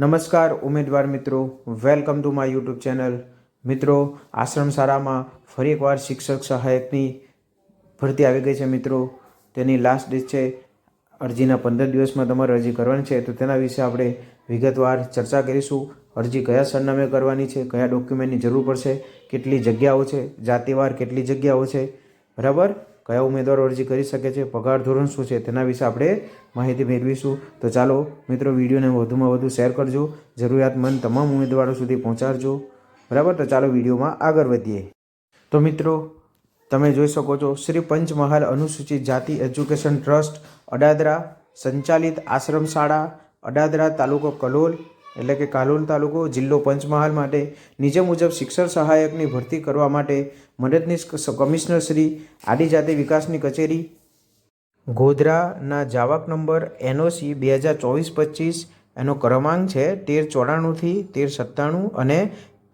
નમસ્કાર ઉમેદવાર મિત્રો, welcome to my YouTube channel. મિત્રો, આશ્રમ શાળામાં ફરી એકવાર શિક્ષક સહાયકની ભરતી આવી ગઈ છે મિત્રો. તેની લાસ્ટ ડેટ છે અરજીના પંદર દિવસમાં તમારે અરજી કરવાની છે. તો તેના વિશે આપણે વિગતવાર ચર્ચા કરીશું. અરજી કયા સરનામે કરવાની છે, કયા ડોક્યુમેન્ટની જરૂર પડશે, કેટલી જગ્યાઓ છે, જાતિવાર કેટલી જગ્યાઓ છે. બરાબર? કયા ઉમેદવારો અરજી કરી શકે છે, પગાર ધોરણ શું છે, તેના વિશે આપણે માહિતી મેળવીશું. તો ચાલો મિત્રો, વિડીયોને વધુમાં વધુ શેર કરજો, જરૂરિયાતમંદ તમામ ઉમેદવારો સુધી પહોંચાડજો. બરાબર? તો ચાલો વિડીયોમાં આગળ વધીએ. તો મિત્રો, તમે જોઈ શકો છો, શ્રી પંચમહાલ અનુસૂચિત જાતિ એજ્યુકેશન ટ્રસ્ટ, અડાદરા સંચાલિત આશ્રમ શાળા અડાદરા તાલુકો કલોલ એટલે કે કાલોલ તાલુકો જિલ્લો પંચમહાલ માટે નીચે મુજબ શિક્ષણ સહાયકની ભરતી કરવા માટે મદદનીશ કમિશનર શ્રી આદિજાતિ વિકાસની કચેરી. ગોધરાના જાવક નંબર એનઓસી બે હજાર ચોવીસ પચીસ એનો ક્રમાંક છે તેર ચોરાણુંથી તેર સત્તાણું અને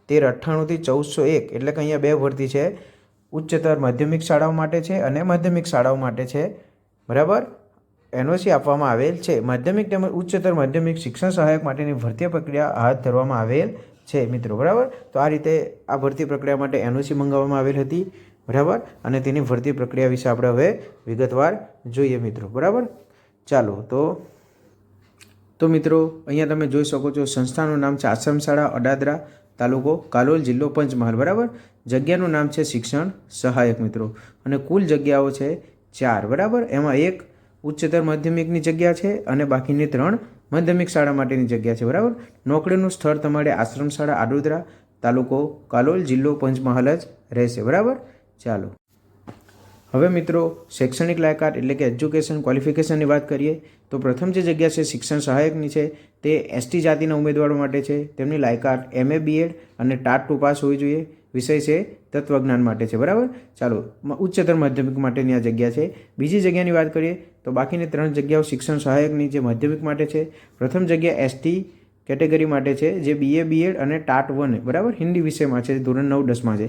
તેર અઠ્ઠાણુંથી ચૌદસો એક. એટલે કે અહીંયા બે ભરતી છે. ઉચ્ચતર માધ્યમિક શાળાઓ માટે છે અને માધ્યમિક શાળાઓ માટે છે. બરાબર? એનઓસી આપવામાં આવેલ છે. માધ્યમિક તેમજ ઉચ્ચતર માધ્યમિક શિક્ષણ સહાયક માટેની ભરતી પ્રક્રિયા હાથ ધરવામાં આવેલ છે મિત્રો, બરાબર? તો આ રીતે આ ભરતી પ્રક્રિયા માટે એનઓસી મંગાવવામાં આવેલ હતી, બરાબર? અને તેની ભરતી પ્રક્રિયા વિશે આપણે હવે વિગતવાર જોઈએ મિત્રો, બરાબર? ચાલો, તો તો મિત્રો, અહીંયા તમે જોઈ શકો છો સંસ્થાનું નામ છે આશ્રમ શાળા, અડાદરા તાલુકો, કાલોલ જિલ્લો, પંચમહાલ, બરાબર? જગ્યાનું નામ છે શિક્ષણ સહાયક મિત્રો. અને કુલ જગ્યાઓ છે ચાર, બરાબર? એમાં એક ઉચ્ચતર માધ્યમિકની જગ્યા છે અને બાકીની ત્રણ માધ્યમિક શાળા માટેની જગ્યા છે, બરાબર? નોકરીનું સ્થળ તમારે આશ્રમ શાળા, આડોદરા, તાલુકો કાલોલ, જિલ્લો પંચમહાલ જ રહેશે, બરાબર? ચાલો. હવે મિત્રો, શૈક્ષણિક લાયકાત એટલે કે એજ્યુકેશન ક્વોલિફિકેશનની વાત કરીએ, તો પ્રથમ જે જગ્યા છે શિક્ષણ સહાયકની છે, તે એસટી જાતિના ઉમેદવારો માટે છે. તેમની લાયકાત એમએ, બીએડ અને ટાટ ટુ પાસ હોવી જોઈએ. વિષય છે, તત્વજ્ઞાન માટે છે, બરાબર? ચાલો ઉચ્ચતર માધ્યમિક માટેની આ જગ્યા છે. બીજી જગ્યાની વાત કરીએ, તો બાકીની ત્રણ જગ્યાઓ શિક્ષણ સહાયકની જે માધ્યમિક માટે છે. પ્રથમ જગ્યા એસટી કેટેગરી માટે છે, જે બીએ બીએડ અને ટાટ વન બરાબર? હિન્દી વિષયમાં છે, ધોરણ નવ દસમાં છે.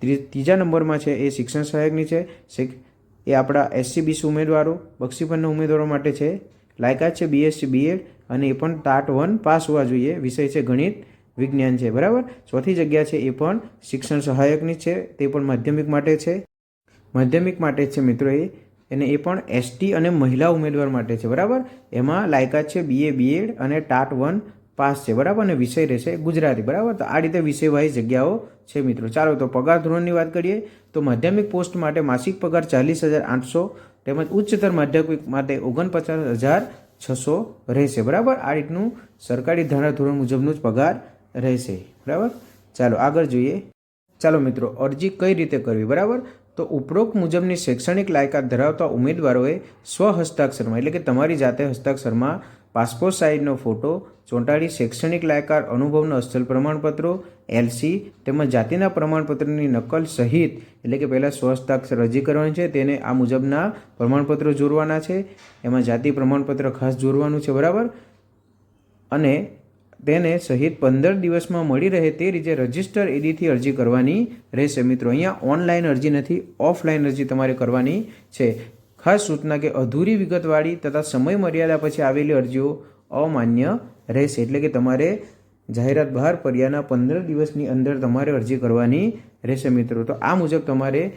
ત્રી- ત્રીજા નંબરમાં છે, એ શિક્ષણ સહાયકની છે. એ આપણા એસસી બીસી ઉમેદવારો બક્ષીપરના ઉમેદવારો માટે છે. લાયકાત છે બીએસસી બીએડ અને એ પણ ટાટ વન પાસ હોવા જોઈએ. વિષય છે ગણિત. વિજ્ઞાન છે, બરાબર? ચોથી જગ્યા છે એ પણ શિક્ષણ સહાયકની છે, તે પણ માધ્યમિક માટે છે. માધ્યમિક માટે છે મિત્રો એ. અને એ પણ એસટી અને મહિલા ઉમેદવાર માટે છે, બરાબર? એમાં લાયકાત છે બીએ બીએડ અને ટાટ વન પાસ છે, બરાબર? અને વિષય રહેશે ગુજરાતી, બરાબર? તો આ રીતે વિષયવાહી જગ્યાઓ છે મિત્રો. ચાલો તો પગાર ધોરણની વાત કરીએ. તો માધ્યમિક પોસ્ટ માટે માસિક પગાર ચાલીસ હજાર આઠસો તેમજ ઉચ્ચતર માધ્યમિક માટે ઓગણપચાસ હજાર છસો રહેશે, બરાબર? આ રીતનું સરકારી ધારાધોરણ મુજબનું જ પગાર રહેશે. બરાબર? ચાલો, આગળ જોઈએ. ચાલો મિત્રો, અરજી કઈ રીતે કરવી? બરાબર? તો ઉપરોક્ત મુજબની શૈક્ષણિક લાયકાત ધરાવતા ઉમેદવારોએ સ્વ હસ્તાક્ષરમાં, એટલે કે તમારી જાતે હસ્તાક્ષરમાં પાસપોર્ટ સાઇઝનો ફોટો, ચોંટાડી શૈક્ષણિક લાયકાત અનુભવનો અસલ પ્રમાણપત્રો, એલસી તેમજ જાતિના પ્રમાણપત્રની નકલ સહિત, એટલે કે પહેલાં સ્વ હસ્તાક્ષર અરજી કરવાની છે, તેને આ મુજબના પ્રમાણપત્રો જોડવાના છે. એમાં જાતિ પ્રમાણપત્ર ખાસ જોડવાનું છે, બરાબર? અને તેને સહિત પંદર દિવસમાં મળી રહે તે રીતે રજિસ્ટર એડીથી અરજી કરવાની રહેશે. મિત્રો, અહીંયા ઓનલાઈન અરજી નથી, ઓફલાઈન અરજી તમારે કરવાની છે. ખાસ સૂચના કે અધૂરી વિગતવાળી તથા સમય મર્યાદા પછી આવેલી અરજીઓ અમાન્ય રહેશે. એટલે કે તમારે જાહેરાત બહાર પડ્યાના પંદર દિવસની અંદર તમારે અરજી કરવાની રહેશે, મિત્રો. તો આ મુજબ તમારે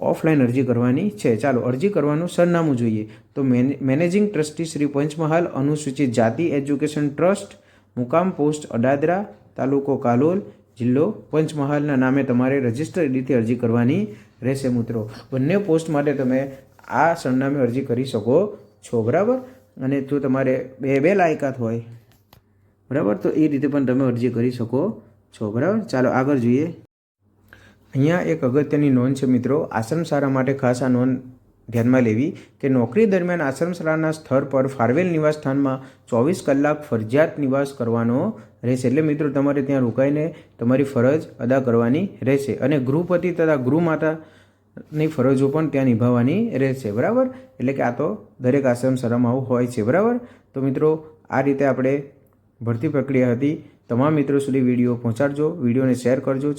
ઓફલાઈન અરજી કરવાની છે. ચાલો, અરજી કરવાનું સરનામું જોઈએ. તો મેને- મેનેજિંગ ટ્રસ્ટી શ્રી પંચમહાલ અનુસૂચિત જાતિ એજ્યુકેશન ટ્રસ્ટ મુકામ પોસ્ટ અડાદરા તાલુકો કાલોલ જિલ્લો પંચમહાલના નામે તમારે રજિસ્ટર રીતે અરજી કરવાની રહેશે મિત્રો. બંને પોસ્ટ માટે તમે આ સરનામે અરજી કરી શકો છો, બરાબર? અને જો તમારે બે બે લાયકાત હોય, બરાબર? તો એ રીતે પણ તમે અરજી કરી શકો છો, બરાબર? ચાલો આગળ જોઈએ. અહીંયા એક અગત્યની નોંધ છે મિત્રો. આશ્રમ શાળા માટે ખાસ આ નોંધ ધ્યાનમાં લેવી કે નોકરી દરમિયાન આશ્રમ શાળાના સ્થળ પર ફાળવેલ નિવાસ સ્થાનમાં ચોવીસ કલાક ફરજિયાત નિવાસ કરવાનો રહેશે. એટલે મિત્રો, તમારે ત્યાં રોકાઈને તમારી ફરજ અદા કરવાની રહેશે અને ગૃહપતિ તથા ગૃહમાતાની ફરજો પણ ત્યાં નિભાવવાની રહેશે. બરાબર? એટલે કે આ તો દરેક આશ્રમ શાળામાં આવું હોય છે. બરાબર? તો મિત્રો, આ રીતે આપણે ભરતી પ્રક્રિયા હતી. તમામ મિત્રો સુધી વીડિયો પહોંચાડજો, વિડીયોને શેર કરજો.